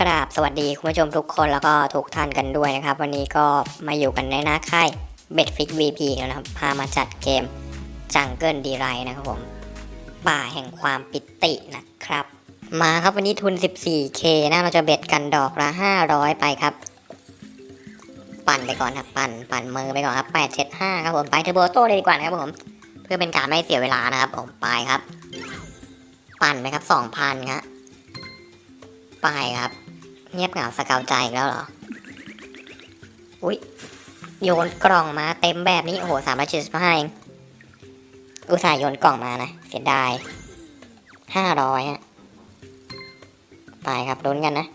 กราบสวัสดีคุณผู้ชมทุกคนแล้วก็ทุกท่านกันด้วยนะครับ วันนี้ก็มาอยู่กันในหน้าค่ายเบ็ดฟิก VP แล้วนะครับพามาจัดเกมจังเกิลดีไรนะครับผมป่าแห่งความปิตินะครับ มาครับวันนี้ทุน 14K นะเราจะเบ็ดกันดอกละ 500 ไปครับ ปั่นไปก่อนครับปั่นปั่นมือไปก่อนครับ875ครับผมไปเทอร์โบโต้เลยดีกว่านะครับผมเพื่อเป็นการไม่เสียเวลานะครับผมไปครับ ปั่นไปครับ2,000ครับ ไปครับ เงียบเหงาสกาวใจอีกแล้วเหรอ อุ้ยโยนกล่องมาเต็มแบบนี้โอ้โหสามร้อยเจ็ดสิบห้าเองอุตส่าห์โยนกล่องมานะเสียดายห้าร้อยฮะไปครับลุ้นกันนะ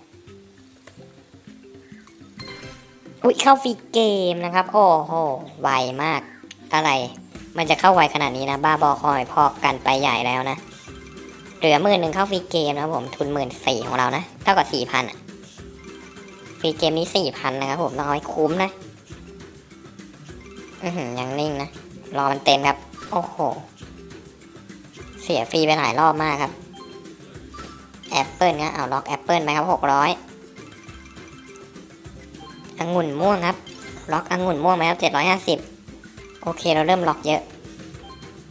อุ้ยเข้าฟรีเกมนะครับ โอ้โหไวมากอะไร มันจะเข้าไวขนาดนี้นะ บ้าบอคอยพอกกันไปใหญ่แล้วนะ เหลือหมื่นหนึ่งเข้าฟรีเกมนะครับผมทุนหมื่นสี่ของเรานะเท่ากับสี่พันอะฟรีเกมนี้สี่พันนะครับผมต้องเอาให้คุ้มนะอือหือยังนิ่งนะ รอมันเต็มครับ โอ้โห เสียฟรีไปหลายรอบมากครับแอปเปิลนะเอาล็อกแอปเปิลไปครับหกร้อยองุ่นม่วงครับ ล็อกองุ่นม่วงไหมครับเจ็ดร้อยห้าสิบโอเคเราเริ่มล็อกเยอะ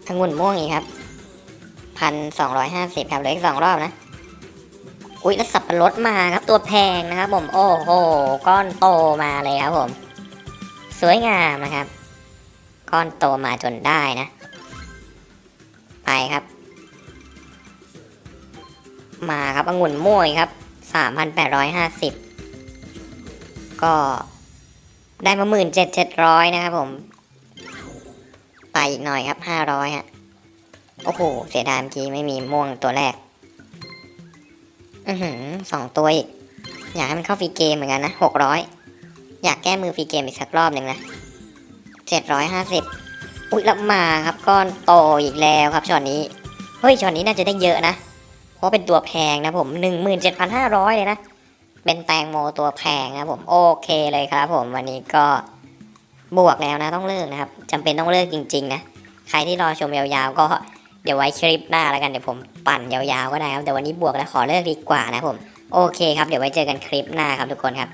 องุ่นม่วงอีกครับ พันสองร้อยห้าสิบครับเหลืออีกสองรอบนะ อุ้ยแล้วสับปะรดมาครับตัวแพงนะครับผม โอ้โห ก้อนโตมาเลยครับผม สวยงามนะครับ ก้อนโตมาจนได้นะ ไปครับ มาครับองุ่นม่วงอีกครับสามพันแปดร้อยห้าสิบก็ได้มาหมื่นเจ็ดเจ็ดร้อยนะครับผม ไปอีกหน่อยครับห้าร้อยฮะ โอ้โห เสียดายเมื่อกี้ไม่มีม่วงตัวแรก อือหือสองตัวอีก อยากให้มันเข้าฟรีเกมเหมือนกันนะหกร้อยอยากแก้มือฟรีเกมอีกสักรอบหนึ่งนะเจ็ดร้อยห้าสิบอุ้ยแล้วมาครับก้อนโตอีกแล้วครับช็อตนี้ เฮ้ยช็อตนี้น่าจะได้เยอะนะ เพราะเป็นตัวแพงนะผมหนึ่งหมื่นเจ็ดพันห้าร้อยเลยนะ เป็นแตงโมตัวแพงนะผมโอเคเลยครับผมวันนี้ก็บวกแล้วนะต้องเลิกนะครับจำเป็นต้องเลิกจริง ๆ นะ ใครที่รอชมยาวๆก็ เดี๋ยวไว้คลิปหน้าแล้วกันเดี๋ยวผมปั่นยาวๆก็ได้ครับแต่วันนี้บวกแล้วขอเลิกดีกว่านะผมโอเคครับเดี๋ยวไว้เจอกันคลิปหน้าครับทุกคนครับ